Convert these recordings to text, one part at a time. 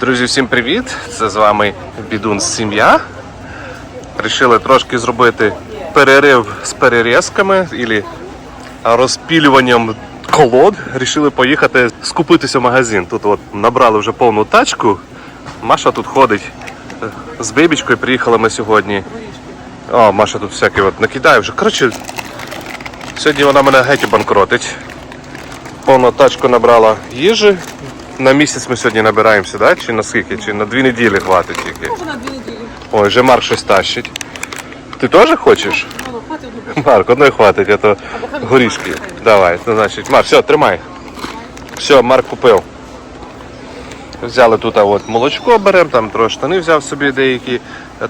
Друзі, всім привіт! Це з вами Бідун Сім'я. Рішили трошки зробити перерив з перерізками і розпілюванням колод. Рішили поїхати скупитися в магазин. Тут от набрали вже повну тачку. Маша тут ходить е, з бебічкою. Приїхали ми сьогодні. О, Маша тут всяке от накидає вже. Коротше, сьогодні вона мене геть банкротить. Повну тачку набрала їжі. На місяць ми сьогодні набираємося, да? чи на скільки? Чи на дві неділі хватить тільки. Може на дві неділі. Ой, вже Марк щось тащить. Ти теж хочеш? Ну, хватить одну. Марк, одної хватить, а то горішки. Давай, ну значить, Марк, все, тримай. Все, Марк купив. Взяли тут а от молочко беремо, там трошки штани взяв собі деякі,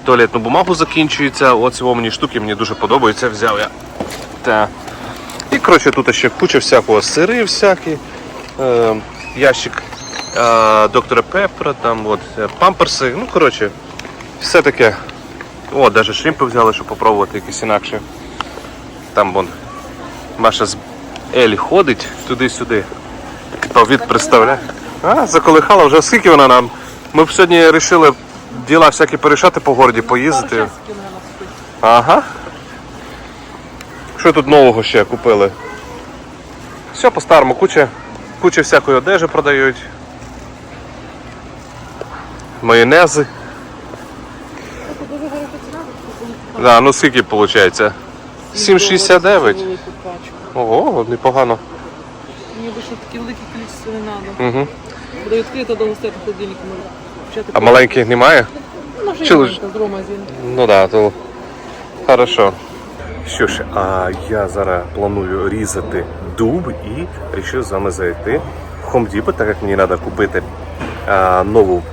туалетну бумагу закінчується. От цього мені штуки мені дуже подобаються, взяв я. Та. І коротше тут ще куча всякого сири всякі. Е, ящик е, доктора Пеппера, там от е, памперси. Ну, коротше, все таке. О, навіть шрімпи взяли, щоб попробувати якісь інакше. Там вон Маша з Елі ходить туди-сюди. Повід представляє. А, заколихала вже скільки вона нам. Ми б сьогодні вирішили діла всякі порішати по городі, поїздити. Ага. Що тут нового ще купили? Все по-старому, куча, куча всякої одежі продають. Майонези. Да, ну скільки виходить? 7,69. Ого, непогано. Мені більше такі великі кількості не треба. Угу. Буде відкрита до холодильнику. може А маленьких немає? Ну, вже чи є з магазину. Ну да, то хорошо. Що ж, а я зараз планую різати дуб і вирішив з вами зайти в Home Depot, так як мені треба купити а, нову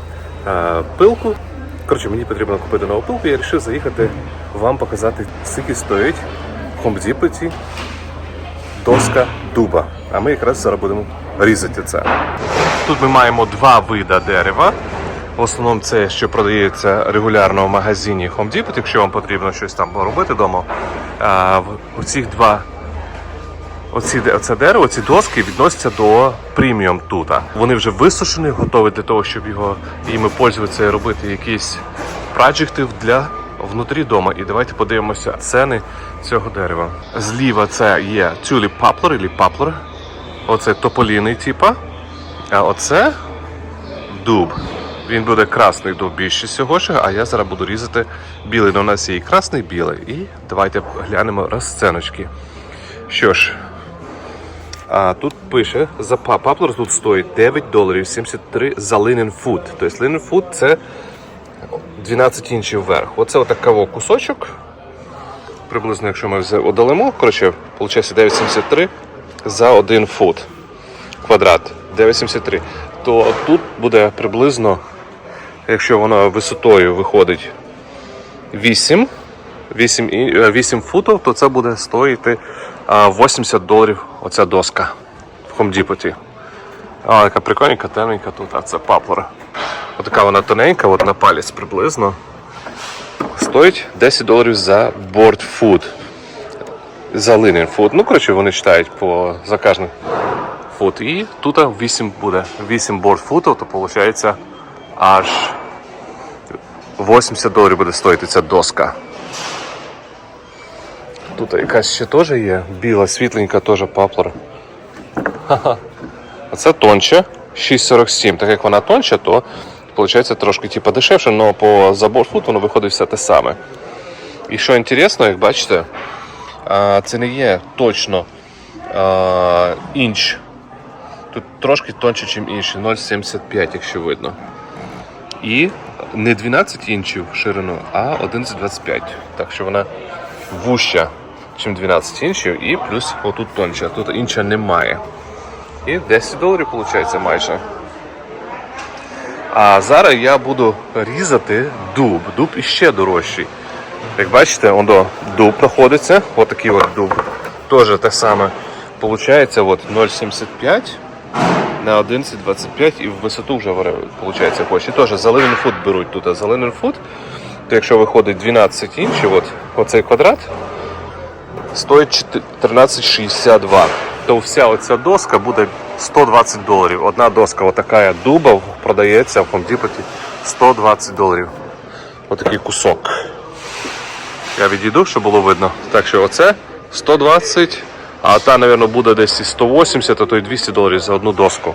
пилку. Коротше, мені потрібно купити нову пилку, я вирішив заїхати вам показати, скільки стоїть в Depot доска дуба. А ми якраз зараз будемо різати це. Тут ми маємо два види дерева. В основному це, що продається регулярно в магазині Home Depot, якщо вам потрібно щось там робити вдома. В- оці два Оці, оце дерево, ці доски відносяться до преміум тута. Вони вже висушені, готові для того, щоб його іми пользуватися і робити якісь праджекти для внутрі дома. І давайте подивимося ціни цього дерева. Зліва це є тюліп паплер або паплер. Оце тополіний типа. А оце дуб. Він буде красний дуб більше всього, ще, а я зараз буду різати білий. Ну, у нас є і красний, білий. І давайте глянемо розценочки. Що ж, а тут пише за па- паплер тут стоїть 9 доларів 73 за linen food. Тобто linen food це 12 інчів вверх. Оце отакого кусочок. Приблизно, якщо ми одалимо, коротше, виходить 9,73 за 1 фут квадрат 9,73. То тут буде приблизно, якщо воно висотою виходить 8, 8, е, 8 футів, то це буде стоїти 80 доларів оця доска в Depot. А, яка прикольненька, темненька тут, а це паплера. Отака вона тоненька, от на палець приблизно. Стоїть 10 доларів за food. За linen food. Ну, коротше, вони читають по за кожний фут. І тут 8 буде. 8 board футів, то виходить аж 80 доларів буде стоїти ця доска. Тут якась ще теж є. Біла, світленька, теж паплер. Ха-ха. А це тонче. 6,47. Так як вона тонче, то виходить трошки типу, дешевше, але по заборфут воно виходить все те саме. І що інтересно, як бачите, це не є точно інч. Тут трошки тонше, ніж інші, 0,75, якщо видно. І не 12 інчів ширину, а 11,25. Так що вона вуща, ніж 12 інчів, і плюс отут тонче. Тут інча немає. І 10 доларів виходить майже. А зараз я буду різати дуб. Дуб іще дорожчий. Як бачите, ондо дуб знаходиться. Отакий от дуб. Теж те саме. Получається от 0,75 на 11,25 і в висоту вже виходить хоче. Теж за foot беруть тут. А за foot, то якщо виходить 12 інчів, от, оцей квадрат стоїть 13,62. То вся оця доска буде 120 доларів. Одна доска, отака дуба, продається в Depot 120 доларів. Отакий кусок. Я відійду, щоб було видно. Так що оце 120, а та, мабуть, буде десь і 180, а то й 200 доларів за одну доску.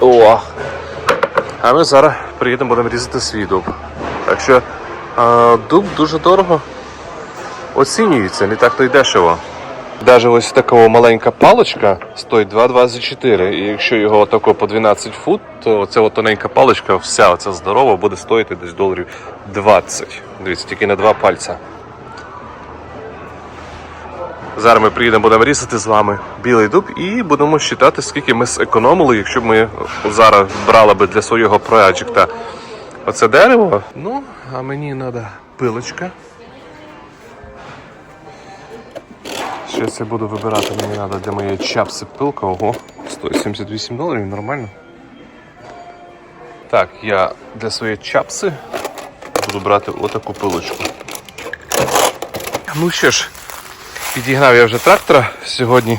О! А ми зараз приїдемо, будемо різати свій дуб. Так що дуб дуже дорого оцінюється, не так то й дешево. Навіть ось така маленька паличка стоїть 2,24. І якщо його отако по 12 фут, то ця тоненька паличка, вся оця здорова, буде стоїти десь доларів 20. Дивіться, тільки на два пальця. Зараз ми приїдемо, будемо різати з вами білий дуб і будемо считати, скільки ми зекономили, якщо б ми зараз брали би для свого проєкту оце дерево. Ну, а мені треба пилочка. Зараз я буду вибирати, мені треба для моєї чапси пилка. Ого, стоїть 78 доларів, нормально. Так, я для своєї чапси буду брати отаку пилочку. Ну що ж, підігнав я вже трактора. Сьогодні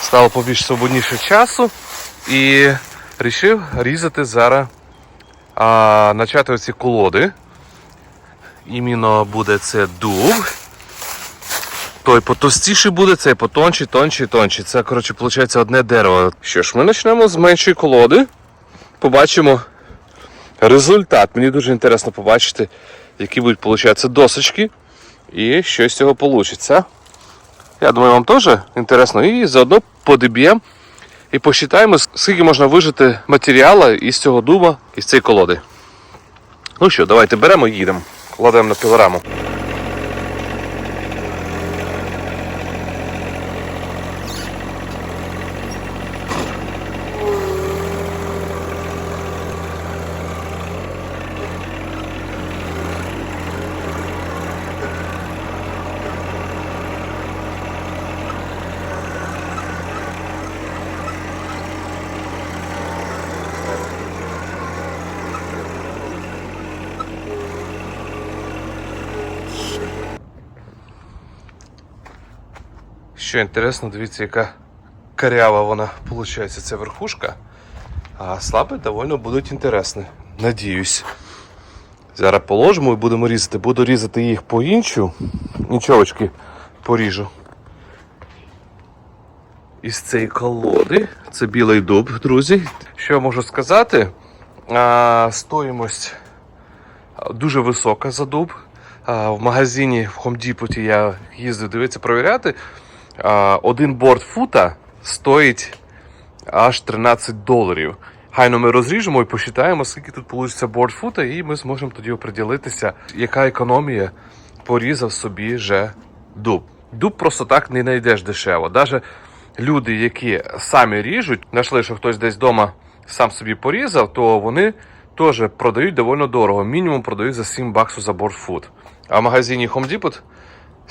стало побільш свободніше часу і вирішив різати зараз, а, начати оці колоди. Іменно буде це дуб. Той потовстіший буде, цей потонший, тонший, тонший. Це, коротше, виходить одне дерево. Що ж, ми почнемо з меншої колоди. Побачимо результат. Мені дуже інтересно побачити, які будуть получатися досочки і що з цього вийде. Я думаю, вам теж інтересно. І заодно подиб'ємо і посчитаємо, скільки можна вижити матеріалу із цього дуба, із цієї колоди. Ну що, давайте беремо і їдемо. Кладемо на пілораму. Що інтересно, дивіться, яка карява вона виходить, ця верхушка. А слабі доволі будуть інтересні. Надіюсь. Зараз положимо і будемо різати. Буду різати їх по інчу. Нічовочки поріжу. Із цієї колоди. Це білий дуб, друзі. Що я можу сказати? А, стоїмость дуже висока за дуб. А, в магазині в Home Depot я їздив дивитися, провіряти. Один борт фута стоїть аж 13 доларів. Хайно ми розріжемо і посчитаємо, скільки тут вийде борт фута, і ми зможемо тоді оприділитися, яка економія порізав собі вже дуб. Дуб просто так не знайдеш дешево. Даже люди, які самі ріжуть, знайшли, що хтось десь вдома сам собі порізав, то вони теж продають доволі дорого. Мінімум продають за 7 баксів за борт фут. А в магазині Home Depot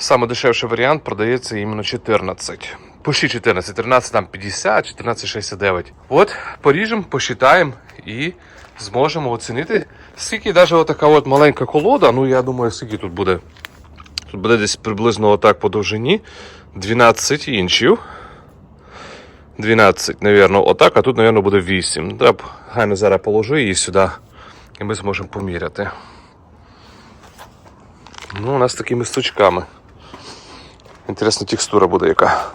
Саме дешевший варіант продається іменно 14. Пиши 14, 13 там 50, 14,69. От, поріжемо, посчитаємо і зможемо оцінити, скільки навіть отака от маленька колода, ну я думаю, скільки тут буде. Тут буде десь приблизно отак по довжині 12 інчів. 12, напевно, отак, а тут, напевно, буде 8. Да, Гайно зараз положу її сюди, і ми зможемо поміряти. Ну, у нас такими стучками. Інтересна текстура буде яка.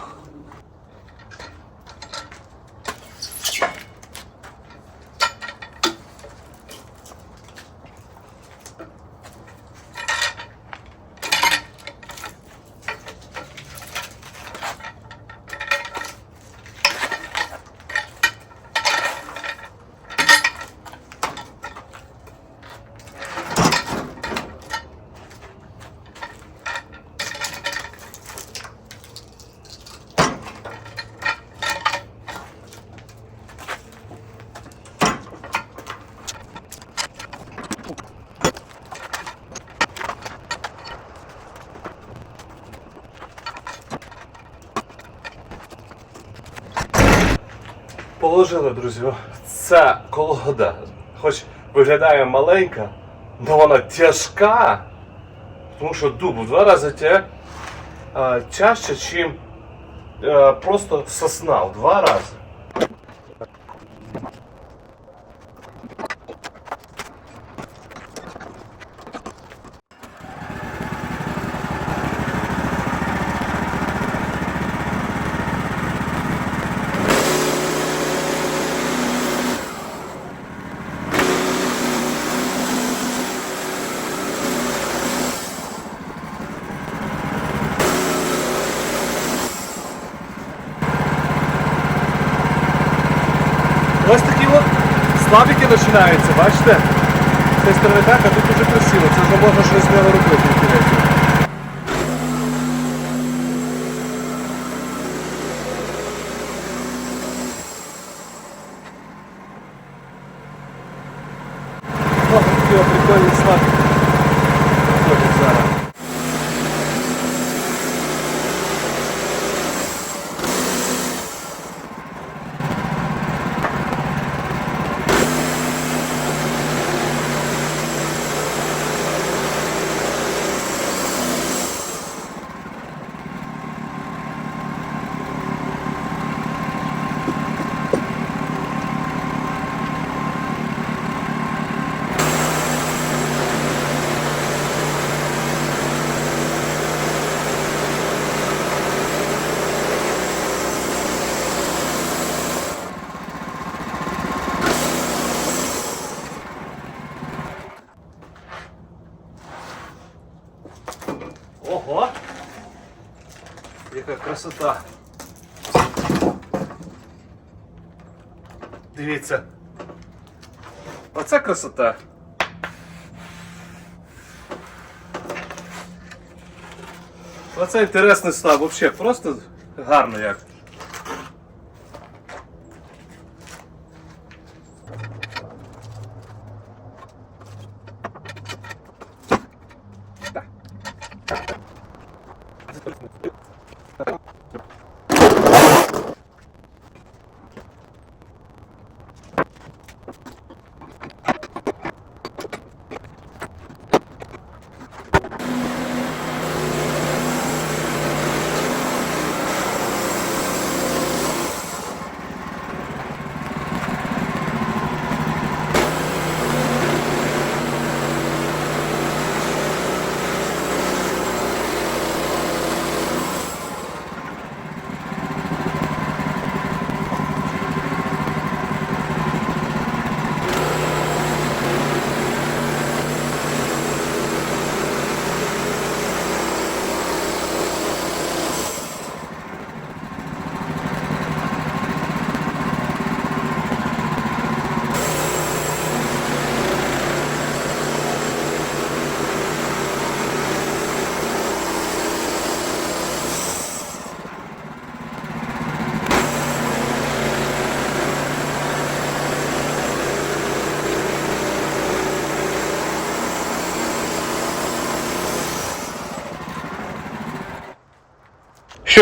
Положили, друзі. Ця колода, хоч виглядає маленька, але вона тяжка. Тому що дуб в два рази тя, а, чаще, ніж просто сосна в два рази. Ось такі от слабики починаються, бачите? З цієї а тут дуже красиво. Це вже можна щось нього робити. інтересно. О, такі от прикольні слабики. Ходять зараз. Ого! Яка красота! Дивіться. Оце красота. Оце інтересний став, взагалі, просто гарно як.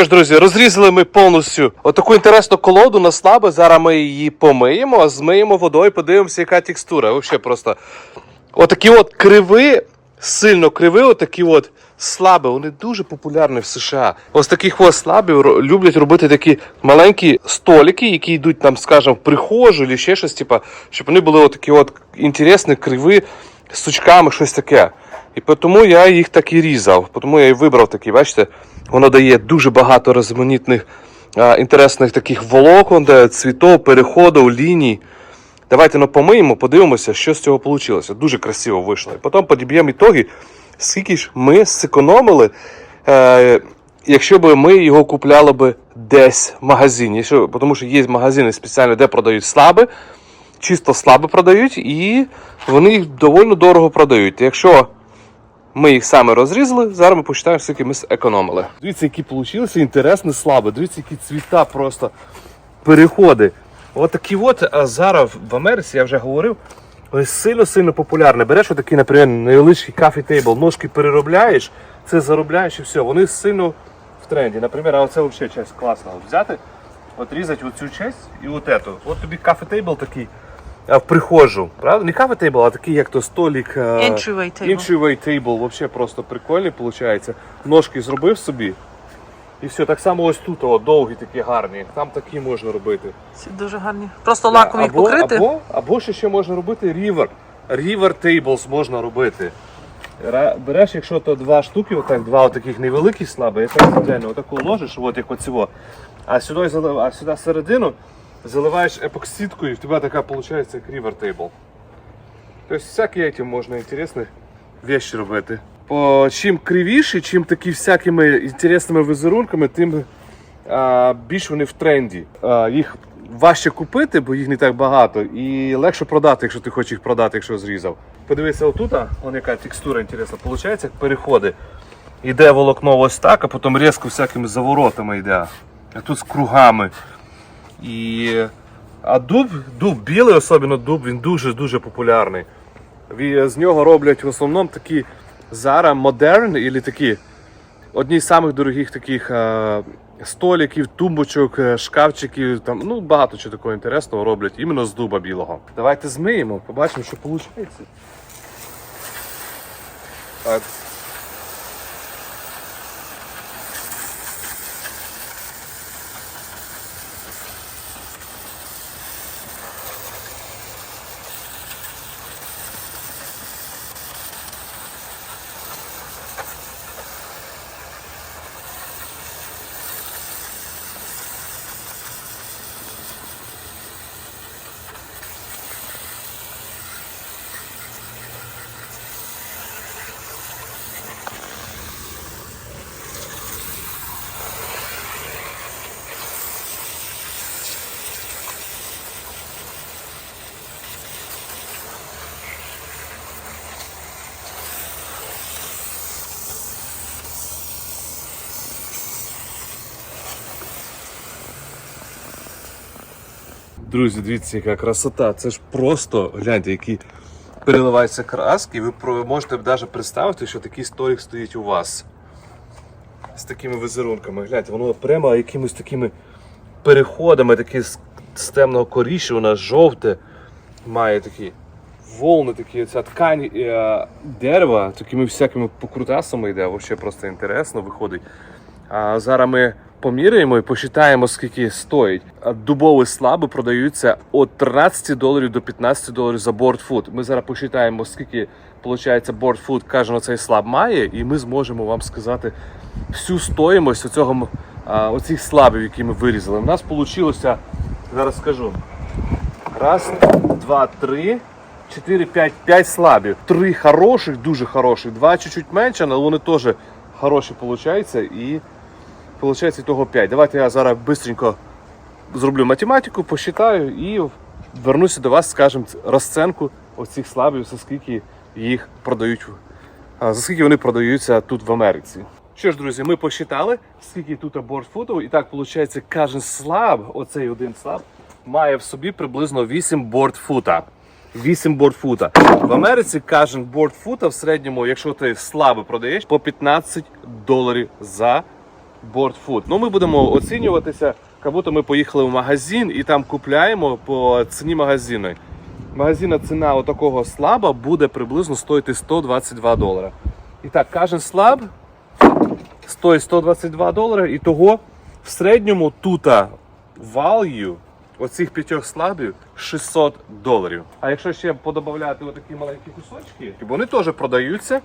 Що ж, друзі, розрізали ми повністю отаку інтересну колоду на слабе. Зараз ми її помиємо, змиємо водою, подивимося, яка текстура. Взагалі просто отакі от криви, сильно криви, отакі от слаби, вони дуже популярні в США. Ось таких ось слабів люблять робити такі маленькі столики, які йдуть там, скажімо, в прихожу чи ще щось, типа, щоб вони були отакі от інтересні, криви з сучками, щось таке. І тому я їх так і різав. Тому я і вибрав такі, бачите, воно дає дуже багато різноманітних а, інтересних таких волокон, де цвітов, переходів, ліній. Давайте ну, помиємо, подивимося, що з цього вийшло. Дуже красиво вийшло. І потім подіб'ємо ітоги, скільки ж ми зекономили, е, якщо б ми його купляли б десь в магазині. Якщо, тому що є магазини спеціально, де продають слаби, чисто слаби продають, і вони їх доволі дорого продають. Якщо ми їх саме розрізали, зараз ми почитаємо, скільки ми зекономили. Дивіться, які вийшли інтересні слаби. Дивіться, які цвіта просто переходи. От от а зараз в Америці, я вже говорив, сильно-сильно популярні. Береш отакий, наприклад, невеличкий кафе тейбл, ножки переробляєш, це заробляєш і все. Вони сильно в тренді. Наприклад, а оце взагалі часть класна. От взяти, от різати оцю часть і от эту. От тобі кафе тейбл такий. В прихожу, правда? Не кафе тейбл, а такий, як то столик. е, Entryway table. Entryway table, вообще просто прикольний виходить. Ножки зробив собі. І все, так само ось тут, о, довгі такі гарні. Там такі можна робити. Ці дуже гарні. Просто лаком їх або, покрити. Або, або ще, ще можна робити рівер. Рівер tables можна робити. Ра- Береш, якщо то два штуки, отак, два таких невеликі слаби, і так звичайно, отаку ложиш, от як оцього. А сюди, а сюди середину заливаєш епоксидкою, і в тебе така виходить як рівер тейбл. Тобто всякі этим можна інтересні вещи робити. По, чим кривіші, чим такі всякими інтересними візерунками, тим а, більш вони в тренді. А, їх важче купити, бо їх не так багато, і легше продати, якщо ти хочеш їх продати, якщо зрізав. Подивися отут, вон яка текстура інтересна. Получається, як переходи. Іде волокно ось так, а потім різко всякими заворотами йде. А тут з кругами. І... А дуб, дуб білий, особливо дуб, він дуже-дуже популярний. З нього роблять в основному такі зараз модерн, і такі одні з самих дорогих таких е, столиків, тумбочок, е, шкафчиків. Там, ну, багато чого такого інтересного роблять іменно з дуба білого. Давайте змиємо, побачимо, що виходить. Друзі, дивіться, яка красота. Це ж просто гляньте, які переливаються краски, і ви можете навіть представити, що такий столик стоїть у вас. З такими візерунками. Гляньте, воно прямо якимись такими переходами, такі з, темного корішу, воно жовте, має такі волни, такі ця ткань е, дерева, такими всякими покрутасами йде, взагалі просто інтересно виходить. А зараз ми поміряємо і посчитаємо, скільки стоїть. Дубові слаби продаються від 13 доларів до 15 доларів за бортфуд. Ми зараз посчитаємо, скільки виходить бортфуд кожен цей слаб має, і ми зможемо вам сказати всю стоїмость оцього, оцих слабів, які ми вирізали. У нас вийшло, зараз скажу. Раз, два, три, чотири, п'ять, п'ять слабів. Три хороших, дуже хороших, два чуть-чуть менше, але вони теж хороші виходять. І виходить того 5. Давайте я зараз швидко зроблю математику, посчитаю і вернуся до вас, скажемо, розценку оцих слабів, за скільки їх продають, за скільки вони продаються тут в Америці. Що ж, друзі, ми посчитали, скільки тут бортфутів, і так виходить, кожен слаб, оцей один слаб, має в собі приблизно 8 бортфута. 8 бортфута. В Америці кожен бортфута в середньому, якщо ти слабо продаєш, по 15 доларів за бортфут. Ну, ми будемо оцінюватися, як будто ми поїхали в магазин і там купляємо по ціні магазину. Магазинна ціна отакого слаба буде приблизно стоїти 122 долара. І так, кожен слаб стоїть 122 долари, і того в середньому тут value оцих п'ятьох слабів 600 доларів. А якщо ще подобавляти отакі маленькі кусочки, вони теж продаються.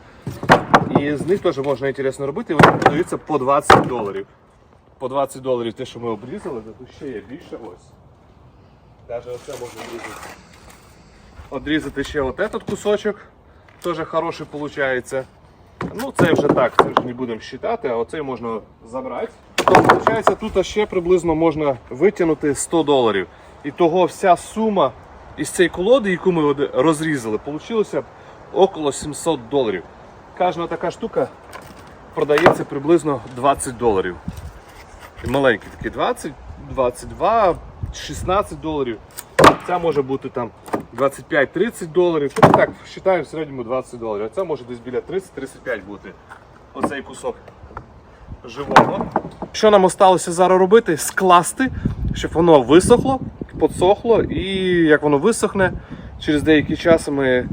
І з них теж можна інтересно робити, вони продаються по 20 доларів. По 20 доларів те, що ми обрізали, то тут ще є більше ось. Навіть оце можна обрізати. Одрізати ще от кусочок, теж хороший виходить. Ну, це вже так, це вже не будемо вважати, а оцей можна забрати. То виходить, тут ще приблизно можна витягнути 100 доларів. І того вся сума із цієї колоди, яку ми розрізали, вийшло около 700 доларів. Кожна така штука продається приблизно 20 доларів. І маленькі такі 20, 22, 16 доларів. Ця може бути там 25-30 доларів. Тобто так, вважаємо в середньому 20 доларів. А це може десь біля 30-35 бути. Оцей кусок живого. Що нам осталося зараз робити? Скласти, щоб воно висохло, подсохло, і як воно висохне, через деякий час ми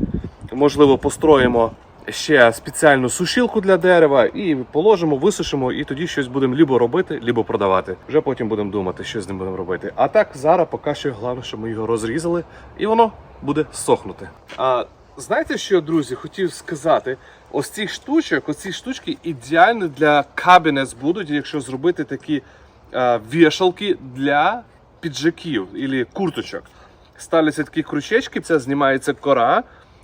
можливо построїмо ще спеціальну сушилку для дерева і положимо, висушимо, і тоді щось будемо лібо робити, лібо продавати. Вже потім будемо думати, що з ним будемо робити. А так зараз поки що головне, щоб ми його розрізали, і воно буде сохнути. А знаєте, що, друзі, хотів сказати? Ось ці штучок, оці штучки ідеальні для кабінет будуть, якщо зробити такі а, вішалки для піджаків або курточок. Ставляться такі крючечки, це знімається кора,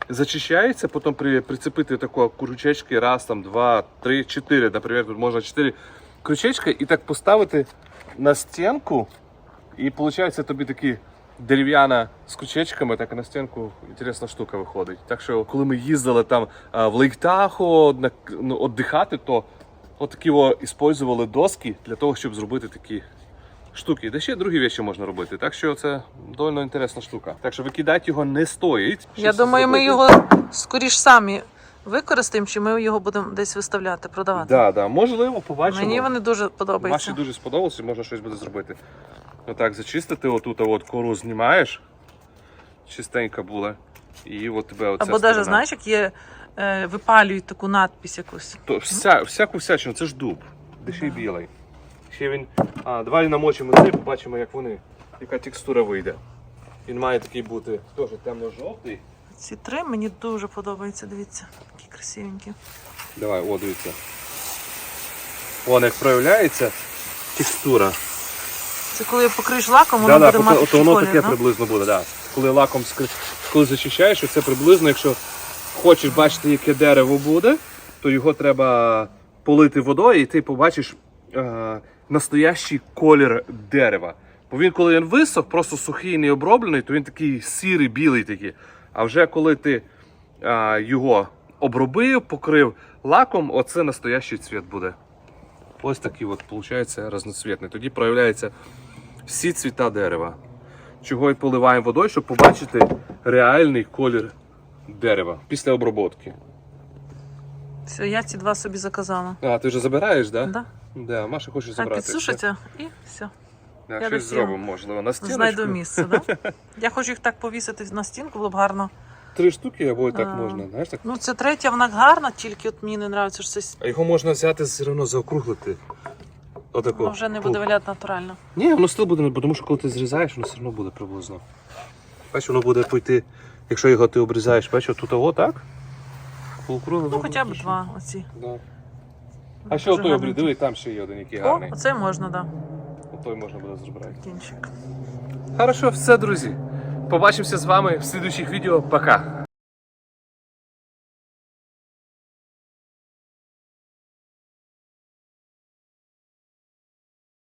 зачищається, потім при, прицепити такого крючечки раз, там, два, три, чотири, наприклад, тут можна чотири крючечка і так поставити на стінку, і виходить тобі такі дерев'яна з крючечками, так на стінку інтересна штука виходить. Так що, коли ми їздили там в Лейктахо на, ну, віддихати, то отакі о, іспользували доски для того, щоб зробити такі штуки. Де ще другі речі можна робити. Так що це доволі інтересна штука. Так що викидати його не стоїть. Я думаю, ми його скоріш самі використаємо, чи ми його будемо десь виставляти, продавати. Да, да, можливо, побачимо. Мені вони дуже Маші подобаються. дуже сподобалося, можна щось буде зробити. Отак зачистити, отут от кору знімаєш, чистенька була. І от тебе оця Або навіть, знаєш, як є, е, випалюють таку надпись якусь. То вся, всяку всячину, це ж дуб. Де ще й білий. Ще він. А, давай намочимо цей, побачимо, як вони, яка текстура вийде. Він має такий бути теж темно-жовтий. Ці три мені дуже подобаються, дивіться, які красивенькі. Давай, о, дивіться. Вон як проявляється текстура. Це коли покриєш лаком, воно Да, да, буде от, мати от воно колір, таке ну? приблизно буде, да. Коли лаком коли зачищаєш, це приблизно, якщо хочеш бачити, яке дерево буде, то його треба полити водою, і ти побачиш е, настоящий колір дерева. Бо він, коли він висох, просто сухий, не оброблений, то він такий сірий, білий такий. А вже коли ти е, його обробив, покрив лаком, оце настоящий цвіт буде. Ось такий от, виходить, разноцвітний. Тоді проявляється всі цвіта дерева. Чого і поливаємо водою, щоб побачити реальний колір дерева після обробки. Все, я ці два собі заказала. А, ти вже забираєш, так? Да? Да, Маша хоче забрати. Так, забрати. підсушаться і все. Да, Я щось зробимо, можливо. На стіночку. Знайду місце, да? Я хочу їх так повісити на стінку, було б гарно. Три штуки або і так А. можна. Знаєш, так? Ну, це третя, вона гарна, тільки от мені не подобається, що це А його можна взяти все одно заокруглити. Отако. воно вже не буде виглядати натурально. Ні, воно стил буде, бо тому що коли ти зрізаєш, воно все одно буде приблизно. Бачиш, воно буде пойти, якщо його ти обрізаєш, бачиш, тут того, так? Ну, хоча б два оці. Да. А ще Дуже той гарненькі. обріз? Диви, там ще є один, який О, гарний. оце можна, так. Отой можна буде зробити. Кінчик. Хорошо, все, друзі. Побачимося з вами в слідуючих відео. Пока.